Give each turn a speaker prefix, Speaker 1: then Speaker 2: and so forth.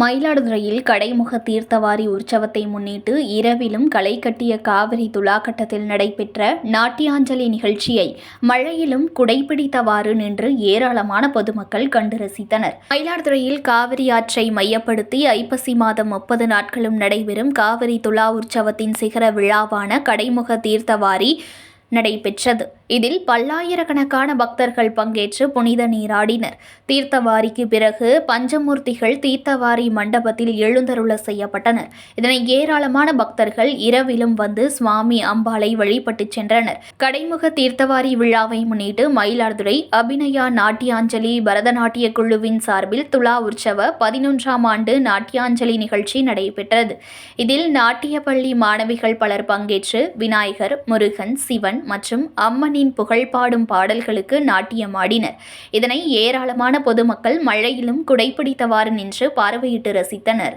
Speaker 1: மயிலாடுதுறையில் கடைமுக தீர்த்தவாரி உற்சவத்தை முன்னிட்டு இரவிலும் களை கட்டிய காவிரி துலாக்கட்டத்தில் நடைபெற்ற நாட்டியாஞ்சலி நிகழ்ச்சியை மழையிலும் குடைபிடித்தவாறு நின்று ஏராளமான பொதுமக்கள் கண்டு ரசித்தனர். மயிலாடுதுறையில் காவிரி ஆற்றை மையப்படுத்தி ஐப்பசி மாதம் முப்பது நாட்களும் நடைபெறும் காவிரி துலா உற்சவத்தின் சிகர விழாவான கடைமுக தீர்த்தவாரி நடைபெற்றது. இதில் பல்லாயிரக்கணக்கான பக்தர்கள் பங்கேற்று புனித நீராடினர். தீர்த்தவாரிக்கு பிறகு பஞ்சமூர்த்திகள் தீர்த்தவாரி மண்டபத்தில் எழுந்தருள செய்யப்பட்டனர். இதனை ஏராளமான பக்தர்கள் இரவிலும் வந்து சுவாமி அம்பாளை வழிபட்டு சென்றனர். கடைமுக தீர்த்தவாரி விழாவை முன்னிட்டு மயிலாடுதுறை அபிநயா நாட்டியாஞ்சலி பரதநாட்டிய குழுவின் சார்பில் துலா உற்சவ பதினொன்றாம் ஆண்டு நாட்டியாஞ்சலி நிகழ்ச்சி நடைபெற்றது. இதில் நாட்டிய பள்ளி மாணவிகள் பலர் பங்கேற்று விநாயகர் முருகன் சிவன் மற்றும் அம்மனின் புகழ் பாடும் பாடல்களுக்கு நாட்டியமாடினர். இதனை ஏராளமான பொதுமக்கள் மழையிலும் குடைப்பிடித்தவாறு நின்று பார்வையிட்டு ரசித்தனர்.